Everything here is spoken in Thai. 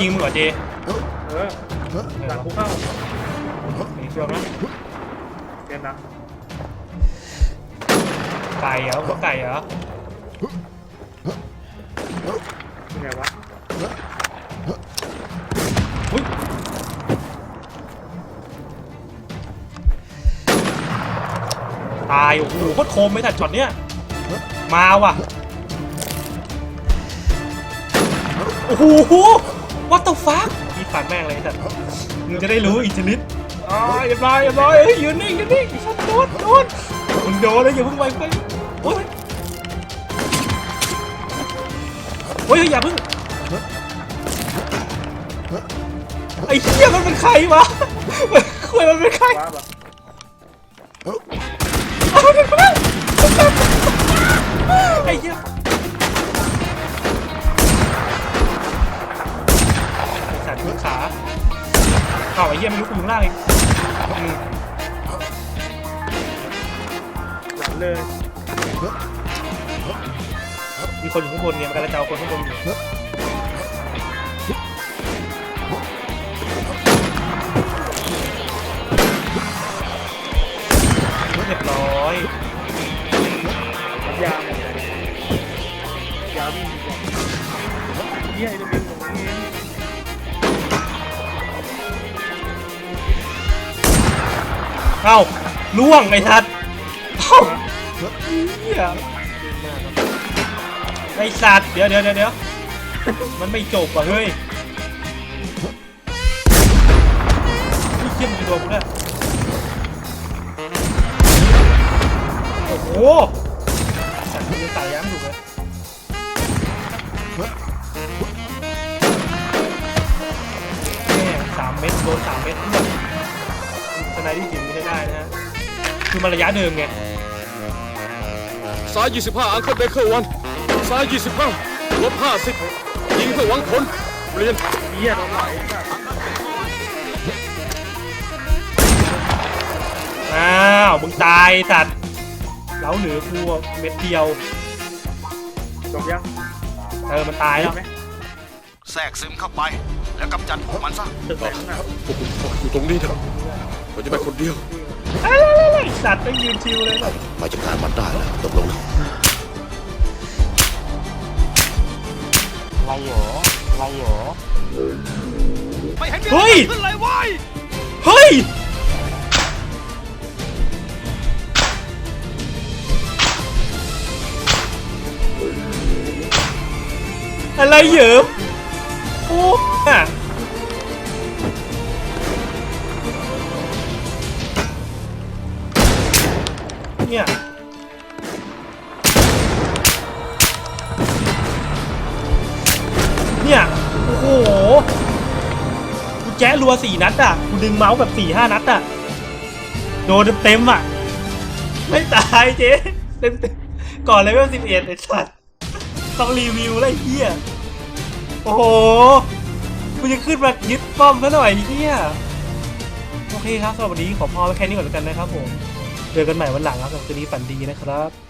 ยิงมึงเหรอเจเออหลังกูเข้ามีเครื่องนะเรียนนะไก่เหรอหัวไก่เหรอยังไงวะอุ้ยตายโอ้โหโคตรโคมไม่ทันช็อตเนี้ยมาว่ะโอ้โห what the fuck พี่ฟันแม่งเลยไอ้สัตว์มึงจะได้รู้อีกชนิดอ๋อเรียบร้อยเรียบร้อยเฮ้ยยืนนิ่งยืนนิ่งไอ้สัตว์โดนโดนมึงโดนแล้วอย่าเพิ่งไปไปโอ้ยโอ้ยอย่าเพิ่งไอ้เหี้ยมันเป็นใครวะมันคุยมันเป็นใครว้าบะเอามันเป็นใครไอ้เหี้ย ไอ้สัตว์ทุกขาเอาไอ้เหี้ยไม่รู้กูอยู่ข้างล่างอีกอืมหลังเลยมีคนอยู่ข้างบนเนี่ยมันกำลังจะเอาคนข้างบนอยู่เรียบร้อยยาวๆยาววิ่งดีกว่าเฮียไอ้เรื่อ อ้าล่วงไอ้ทัดเอ้าเหี้ยไอ้สัตว์เดี๋ยวเดี๋ยวเดี๋ยวเดี๋ยวมันไม่จบอะเฮ้ยนี่เขี้ยมนโดนกูเนี่ยโอ้โหสัตว์มันยังตายย้ำถูกเลยแม่สามเม็ดโดนสามเม็ดด้วย สไนด์ที่จิ๋มไม่ได้ได้นะฮะคือมันระยะเดิมไงซ้าย 25 อังเคิลเบเกอร์วันซ้าย 25ลบ50 ยิงเพื่อหวังผลเปลี่ยนเฮียตรงไหนอ้าวมึงตายสัตว์เล้าเหลือกูอะเม็ดเดียวจบยังเออมันตายแล้วไหมแทรกซึมเข้าไป แล้วกำจัดพวกมันซะ ตึกไหนข้างหน้าพวกคุณอยู่ตรงนี้เถอะ ผมจะไปคนเดียวไอ้สัตว์ไม่ยืนชิวเลยแบบมาจัดการมันได้แล้วตกลงเฮ้ยเฮ้ยอะไรเหยิมโอ้ เนี่ยเนี่ยโอ้โหกูแจ๊รัวสี่นัดอะกูดึงเมาส์แบบสี่ห้านัดอะโดนเต็มๆอะ ไม่ตายเจ๊เต็มก่อนเลยว่าสิบเอ็ดไอ้สัตว์ต้องรีวิวไอ้เหี้ยโอ้โหกูจะขึ้นมายึดป้อมซะหน่อยเหี้ยโอเคครับสำหรับวันนี้ขอพอไว้แค่นี้ก่อนแล้วกันนะครับผม เจอกันใหม่วันหลังครับสำหรับคืนนี้ฝันดีนะครับ